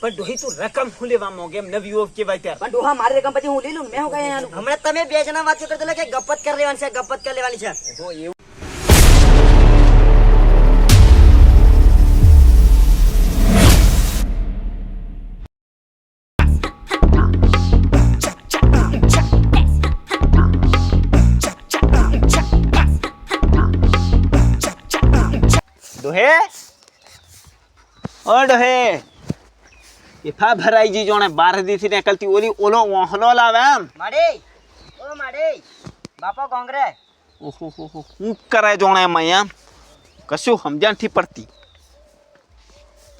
પણ ડોહી તું રકમ હું લેવા માંગે એમ નવી કેવાય ત્યારે. પણ ડોહા મારી રકમ પછી હું લઈ લઉં મેં હું કઈ આનું? હમણાં તમે બે જણા વાત કરતા કે ગપત કરી લેવાની છે ગપત કરી લેવાની છે. ઓહો, એવું ડોહે? ઓ ડોહે. એફા ભરાઈ જી જોણે બાર દીથી નીકળતી ઓલી ઓલો ઓહલો લાવે એમ. માડી ઓ માડી બાપા કોંગ્રે. ઓહો હો હો હું કરે જોણે અહીંયા? કશું સમજણથી પડતી.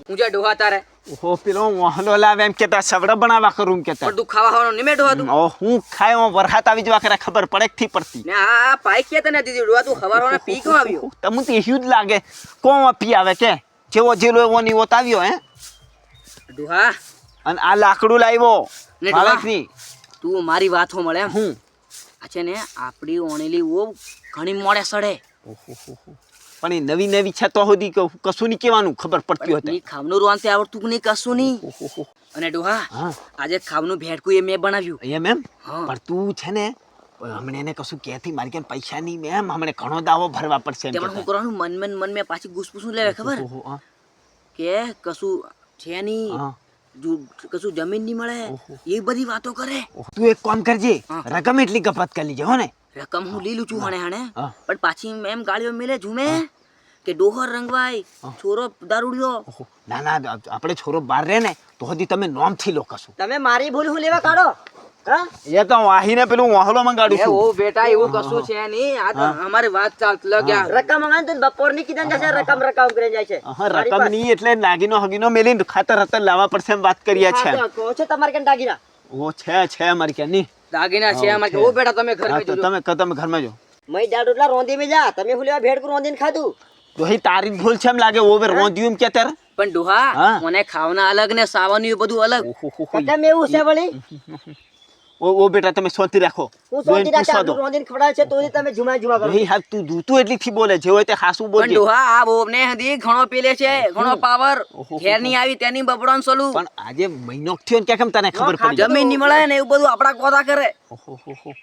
હું જા ડોહા તારે? ઓહો પેલો ઓહલો લાવે એમ કેતા સવડા બનાવવા કરું કેતા. પણ ખાવા ખાવાનો નિમે ડોહા તું ઓ હું ખાય હું વરસાદ આવી જવા કરે ખબર પડે કે થી પડતી. ને આ પાઈ કે તને દીધી? ડોહા તું ખબર હોને પી ક્યાં આવ્યો? તમને તો એવું જ લાગે. કોણ પી આવે કે? જેવો જેલો એવો ની ઓત આવ્યો હે? ડોહા. અને આ લાકડું લાવ્યો. ને માણસની. તું મારી વાત મળે હું? આ છે ને આપણી ઓણેલી ઓ ઘણી મોડે સડે. પણ એ નવી નવી છે તો સુધી કશું નહીં કહેવાનું ખબર પડતી હોય હતી. ખાવનું રોવાન આવડતું નહીં કશું નહીં. અને ડોહા આજે ખાવનું ભેડકું એ મેં બનાવ્યું. એમ એમ? પણ તું છે ને હમણે એને કશું કહેતી મારી કે પૈસા નહીં મેમ હમણે ઘણો દાવો ભરવા પડશે પણ હું કરવાનું મન મન મન મેં પાછી ગુસપુસું લેવે ખબર? કે કશું છે નહીં. કશું જમીન નહીં મળે એ બધી વાતો કરે. તું એક કામ કરજે. રકમ એટલી કપાત કરી લેજે હો ને. રકમ હું લીલું છું હણે હણે. પણ પાછી એમ ગાળીઓ મેલે ઝૂમે કે ડોહર રંગવાય છોરો દારૂડિયો. ના ના આપણે છોરો બહાર રહે ને તો હજી તમે નોમથી લો કશું. તમે મારી ભૂલ હું લેવા કાઢો? એ તો વાહીને પેલું વાહલો મંગાડું છું. ઓ બેટા એવું કશું છે નહીં. આ તો અમારી વાત ચાલતી લગ્યા રકમ મંગાવી તો બપોરની કીધા જશે રકમ રકમ કરી જાય છે. હા રકમની એટલે નાગીનો હગીનો મેલીને ખાતર હતર લાવવા પડશે એમ વાત કરીએ છે કો છે તમારે કેમ દાગીના? ઓ છે છે અમારી ક્યાં ની. દાગીના છે અમારે ઓ બેટા તમે ઘરમાં જોજો. તમે ઘર ઘરમાં જો. મય દાડ રોટલા રોંધી મે જા. તમે હુલેવા ભેડ ભેડ રોંધીને ખાધું? તો હી તારી ભૂલ છે એમ લાગે ઓવે રોંધ્યું એમ કે ત્યારે પણ ડોહા મને ખાવાના અલગ ને સાવાનું બધું અલગ. કેમ એવું છે વળી? ઓ ઓ બેટા તમે શાંતિ રાખો. હું શાંતિ સોચી રાખે પૂછવા દો. આટલું રોંધીને ખવડાવે છે તો તમે જુમા જુમા કરો. નહીં હા તું દૂતું એટલી થી બોલે જે હોય તે હાસું પણ બોલજે ડોહા આ બોબને હદી ઘણો પીલે છે ઘણો પાવર. ઘેરની આવી તેની બબડોન સોલું. પણ આજે મહિનો થયો ને કેમ તને ખબર પડી? જમીનની મળે ને એવું બધું આપડા કોતા કરે. હો, હો.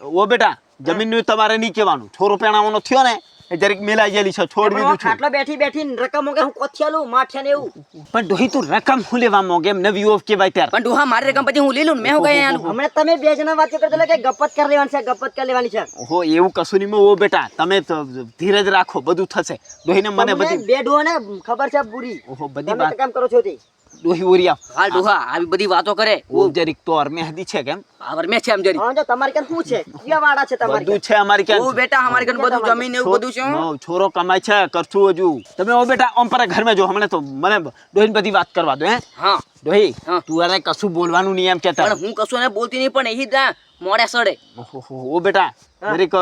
ઓ બેટા જમીનનું તમારે નહીં કહેવાનું. છોરો પેણાવાનો થયો ને જરીક મેલાઈ જેલી છે છોડ દીધું છું. ખાટલો બેઠી બેઠી રકમ મોગે હું કોથિયાલું માઠિયા ને એવું. પણ ડોહી તું રકમ હું લેવા મોગે? એમ નવી ઓફ કેવાય ત્યાર. પણ ડોહા મારી રકમ પછી હું લઈ લઉં મેં હું કઈ આનું? હમણાં તમે બે જણા વાત કરતા કે ગપ્પત કરી લેવાની છે ગપત કરી લેવાની છે. ઓહો એવું કશું નહીં ઓ બેટા તમે તો ધીરજ રાખો બધું થશે. ડોહીને મને બધી બે ડોહાને ખબર છે પૂરી. ઓહો બધી વાત કામ કરો છો તે. ડોહી ઓરી હાલ ડોહા આવી બધી વાતો કરે. ઓ જરીક તો અરમેહદી છે કેમ? પાવર છે એમ જરી હા જો તમારે કેમ શું છે? ક્યાં વાળા છે તમારે બધું છે અમારી ઓ બેટા અમારી ઘર બધું જમીન એવું બધું છે નો, છોરો કમાય છે કરશું હજુ. તમે ઓ બેટા ઓમ પર ઘરમાં જો હમણાં તો મને ડોહીને બધી વાત કરવા દો હે? હા. ડોહી તું અરે કશું બોલવાનું નહીં એમ કેતા પણ હું કશું ને બોલતી નહીં પણ એ મોડે સડે. ઓહો, ઓ બેટા જરીક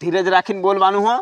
ધીરજ રાખીને બોલવાનું હો.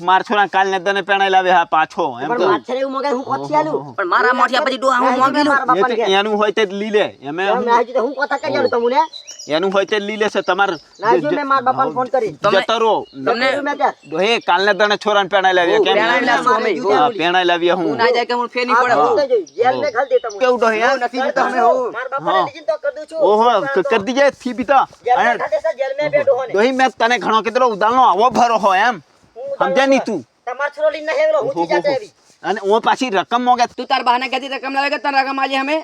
માર છોરા કાલ ને તને પેણાઈ લાવે હા પાછો એમ પણ તો. માથે એવું મગે હું કોથિયાલું પણ મારા મોઢિયા પછી ડોહા હું મોંઘી લઉં? મારા એ બાપાને તો ઘેર. એનું હોય તે જ લઈ લે એમે તો મેં આજે તો હું કોથા કરી આલું તમને? એનું હોય તે જ લઈ લેશે તમાર ના જો મેં મારા બાપાને ફોન કરી. તમે- જતો રહો. તમને મેં ત્યાં. ડોહે કાલને તને છોરાને પેણાઈ લાવ્યા કેમ પેણાઈ લાવશું અમે. હા, પેણાઈ લાવ્યા હું. હું ના જાય કે હું ફેર નહીં આ પડે? તો જોઈ, જેલ મેં ઘાલ દેતા હું. કેવું ડોહે હું? નથી જતો અમે હું. મારા બાપાને હા. લીધીને તો કરી દઉં છું. ઓહો ક- કરી દીજે થી બીતા જેલ મેં ઘાલ દેશે, જેલ મેં બે ડોહાને. ડોહી મેં તને ઘણો કીધો ઉદાલનો આવો ભરો હોય એમ. હું ઉતાવળ સમજ્યા નહીં તું તમારો છોરો લઈને નહીં આવેલો, હું ઓહો, થી જાતે આવી. અને હું પાછી રકમ મોગે તું તાર બહાને કહેતી રકમ લાવે કે તાર રકમ આજે અમે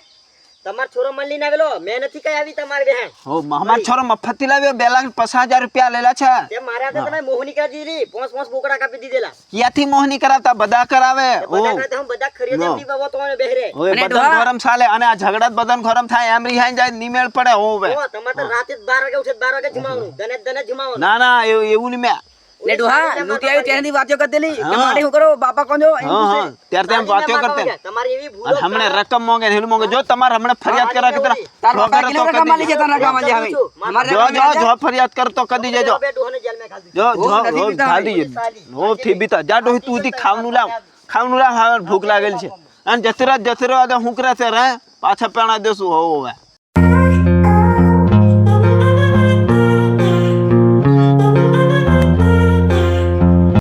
તમારો છોરો મને લઈને આવેલો મેં નથી કઈ આવી તમારી બહેન હો અમાર છોરો મફતથી લાવ્યો બે લાખ પચાસ હજાર રૂપિયા લેલા છે તે મારા હાથે તમે મોહની કરી દીધી પોંચ પોંચ બોકડા કાપી દીધેલા ક્યાંથી મોહની કરાવતા બધા કરાવે તે ઓ બધા કરતા હું બધા ખરીદે ના. એમની બાબતો મને બેહરે ઓય અને બદન ડોહા- ગરમ ચાલે અને આ ઝઘડા જ બદન ગરમ થાય એમ રિહાઈ જાય નિમેળ પડે હોવે ઓ, તમારે તો રાતે જ બાર વાગે ઉઠે બાર વાગે જમાવવાનું દને જ દને જ જમાવવાનું ના ના એવું એવું નહીં મેં ને ડોહા નૂતી આવી ત્યાંની વાતો કરતી લી હા. તમારે શું કરો? બાપા કોણ જો હા ત્યારે તેમ વાતો કરતે તમારી એવી ભૂલો હમણે રકમ મોંગે હેલું મોંગે જો તમારે હમણે ફરિયાદ કરા કે તાર કિલો તો રકમ આલી કદી રકમ આજે હવે. જો જો જો ફરિયાદ કર તો કદી જજો. બે ડોહાને જેલમાં ખાલી જો જો નથી ઓ, પીતા ખાધી હવે. છે. ઓ થી બીતા જા ડોહી તું દી ખાવાનું લાવ. ખાવાનું લાવ ભૂખ લાગેલી છે. અને જતરા જતરા હું કરે છે રે? પાછા પેણા હોવ હવે.